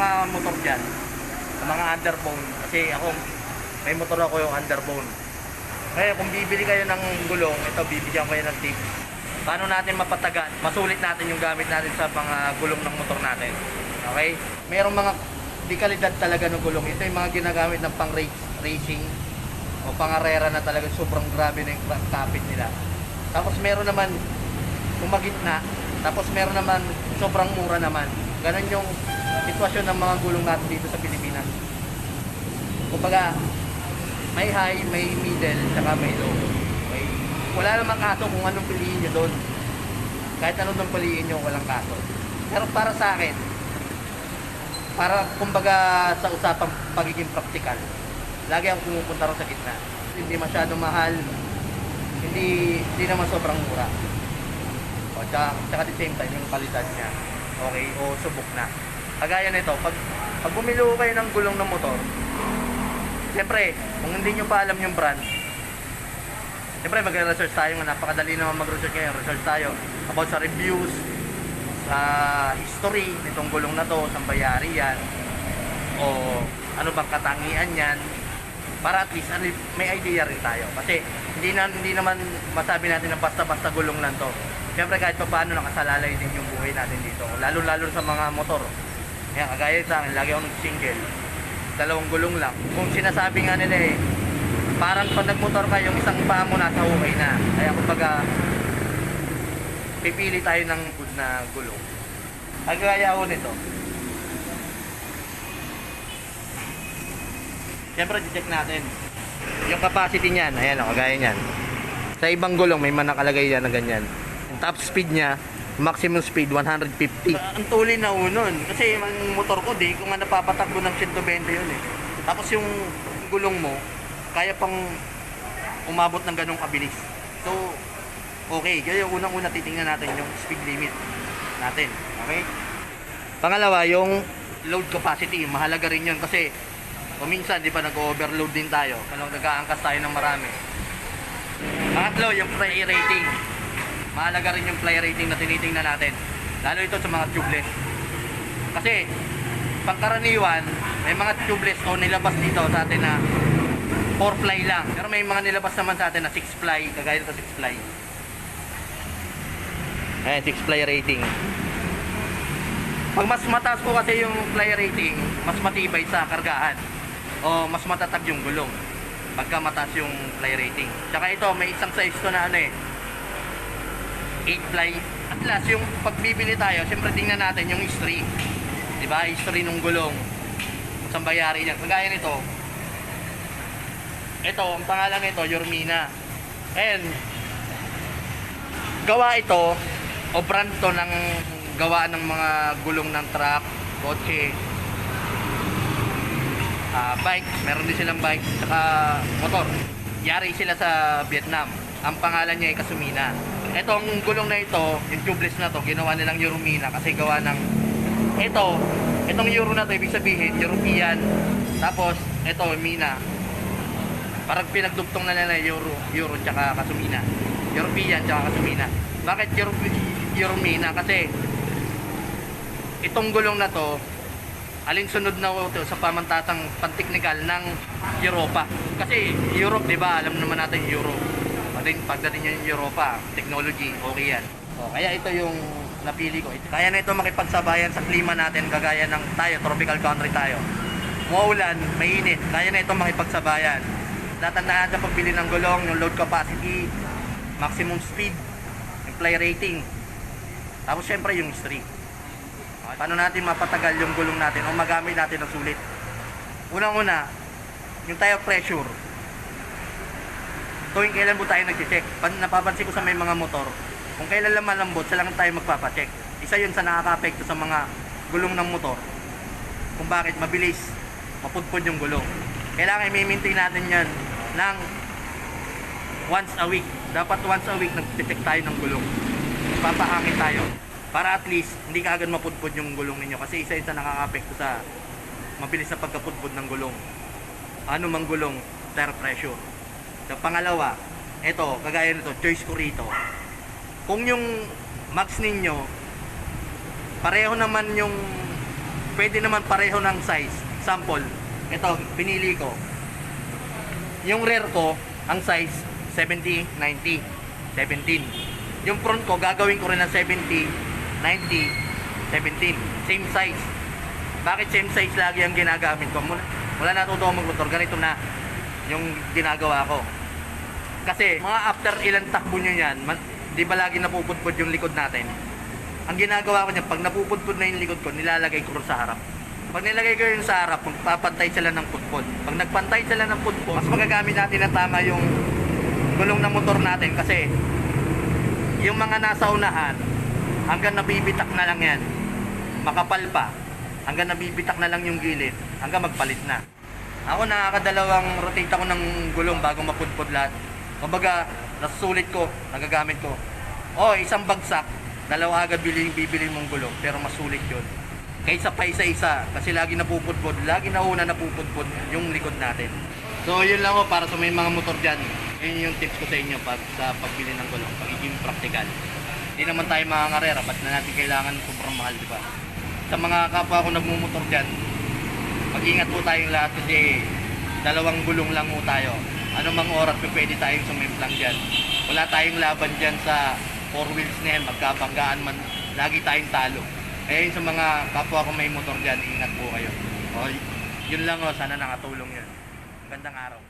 mga motor dyan, sa mga underbone, kasi ako, may motor ako yung underbone. Kaya kung bibili kayo ng gulong, ito bibigyan ko kayo ng tip. Paano natin mapatagan, masulit natin yung gamit natin sa mga gulong ng motor natin. Okay? Merong mga di kalidad talaga ng gulong. Ito yung mga ginagamit ng pang racing o pangarera na talaga sobrang grabe na yung kapit nila. Tapos meron naman umagitna, tapos meron naman sobrang mura naman. Ganon yung sitwasyon ng mga gulong natin dito sa Pilipinas. Kumbaga, may high, may middle, saka may low. Okay? Wala namang kaso kung anong piliin nyo doon. Kahit anong nang piliin nyo, walang kaso. Pero para sa akin, para kumbaga sa usapang pagiging praktikal, lagi akong pumupunta rin sa gitna. Hindi masyado mahal, hindi, hindi naman sobrang mura. O, tsaka, tsaka at the same time, yung kalidad niya, okay, o subok na. Kagaya nito, pag, pag bumili kayo ng gulong ng motor, Siyempre, kung hindi nyo pa alam yung brand, siyempre magre-research tayo nga napakadali naman mag-research ngayon. Research tayo about sa reviews, sa history nitong gulong na to, saan bayari yan, o ano bang katangian yan, para at least ano, may idea rin tayo. Kasi hindi, na, hindi naman masabi natin na basta-basta gulong lang to. Siyempre kahit pa paano nakasalalay din yung buhay natin dito. Lalo-lalo sa mga motor. Yan, kagaya sa akin, lagi ako nag-single dalawang gulong lang. Kung sinasabi nga nila eh, parang pag nagmotor ka, yung isang paa mo nasa okay na. Kaya kumbaga, pipili tayo ng good na gulong. Kagaya ko nito. Siyempre, check natin. Yung capacity niyan, ayan o, kagaya niyan. Sa ibang gulong, may manakalagay yan na ganyan. Top speed niya, maximum speed 150. Ang tuloy na unon kasi yung motor ko di ko nga napapatakbo ng 120 yun eh. Tapos yung gulong mo kaya pang umabot ng ganong kabilis. So okay, kaya unang-una titingnan natin yung speed limit natin. Okay? Pangalawa, yung load capacity, mahalaga rin yun kasi kung minsan, di ba, nag-overload din tayo. Nag-aangkas tayo ng marami. Pangatlo, yung play rating mahalaga rin yung fly rating na tinitingnan natin. Lalo ito sa mga tubeless. Kasi, pangkaraniwan, may mga tubeless o nilabas dito sa atin na 4 fly lang. Pero may mga nilabas naman sa atin na 6 fly, kagaya ito 6 fly. Ayan, 6 fly rating. Pag mas mataas po kasi yung fly rating, mas matibay sa kargaan. O mas matatag yung gulong. Pagka mataas yung fly rating. Tsaka ito, may isang size to na ano eh, 8 ply. At last, yung pagbibili tayo, siyempre tingnan natin yung history. Di ba? History ng gulong. Saan bayari niya. Kagaya nito. Ito, ang pangalan nito, Yormina. And, gawa ito, o brand to ng gawa ng mga gulong ng truck, kotse, ah, bike, meron din silang bike, saka motor. Yari sila sa Vietnam. Ang pangalan niya ay Kasumina. Itong gulong na ito, yung tubeless na to, ginawa nilang Euromina kasi gawa ng ito, itong Euro na to, ibig sabihin, European. Tapos, ito, Mina. Parang pinagdugtong na nila Euro, Euro tsaka Kasumina. European tsaka Kasumina. Bakit Euro, Euromina? Kasi, itong gulong na to, alinsunod na ito sa pamantatang panteknikal ng Europa. Kasi Europe, di ba? Alam naman natin Europe. Pagdating, pagdating niya yung Europa, technology, okay yan. O, kaya ito yung napili ko. Kaya na ito makipagsabayan sa klima natin, kagaya ng tayo, tropical country tayo. Maulan, mainit, kaya na ito makipagsabayan. Tatandaan sa pagbili ng gulong, yung load capacity, maximum speed, yung fly rating. Tapos syempre yung history. Okay, Paano natin mapatagal yung gulong natin o magamit natin ng sulit? Unang-una, yung tire pressure. Tuwing kailan po tayo nag-check. Pan, napapansin ko sa may mga motor, kung kailan lang malambot, sila lang tayo magpapacheck. Isa yun sa nakaka-apekto sa mga gulong ng motor. Kung bakit mabilis, mapudpod yung gulong. Kailangan i-maintain natin yan ng once a week. Dapat once a week nag-check tayo ng gulong. Papahangin tayo. Para at least, hindi ka agad mapudpod yung gulong ninyo. Kasi isa yun sa nakaka-apekto sa mabilis na pagkapudpod ng gulong. Ano mang gulong, tire pressure. Sa pangalawa, ito, kagaya nito, choice ko rito. Kung yung max ninyo, pareho naman yung pwede naman pareho ng size. Sample, ito, pinili ko. Yung rear ko, ang size, 70, 90, 17. Yung front ko, gagawin ko rin ng 70, 90, 17. Same size. Bakit same size lagi ang ginagamit ko? Mula, mula natuto ako magmotor, ganito na yung ginagawa ko. Kasi mga after ilang takbo nyo yan, man, di ba lagi napupudpud yung likod natin? Ang ginagawa ko niyan, pag napupudpud na yung likod ko, nilalagay ko sa harap. Pag nilagay ko yun sa harap, magpapantay sila ng pudpud. Pag nagpantay sila ng pudpud, mas magagamit natin na tama yung gulong ng motor natin kasi yung mga nasa unahan, hanggang nabibitak na lang yan. Makapal pa. Hanggang nabibitak na lang yung gilid. Hanggang magpalit na. Ako nakakadalawang rotate ako ng gulong bago mapudpud lahat. Kumbaga, nasusulit ko, nagagamit ko. Oh, isang bagsak, dalawa agad bili, bibili mong gulong, pero masulit yun. Kaysa pa isa-isa, kasi lagi napupudpud, lagi na una napupudpud yung likod natin. So, yun lang ko para sa may mga motor dyan. Yun yung tips ko sa inyo pag sa pagbili ng gulong, pagiging practical. Hindi naman tayo mga karera, ba't na natin kailangan sobrang mahal, di ba? Sa mga kapwa ko nagmumotor dyan, mag-ingat po tayong lahat kasi dalawang gulong lang po tayo. Ano mang oras pa pwede tayong sumimplang dyan. Wala tayong laban dyan sa four wheels na yan, magkabanggaan man, lagi tayong talo. Kaya sa mga kapwa ko may motor dyan, ingat po kayo. O, yun lang o, sana nakatulong yun. Gandang araw.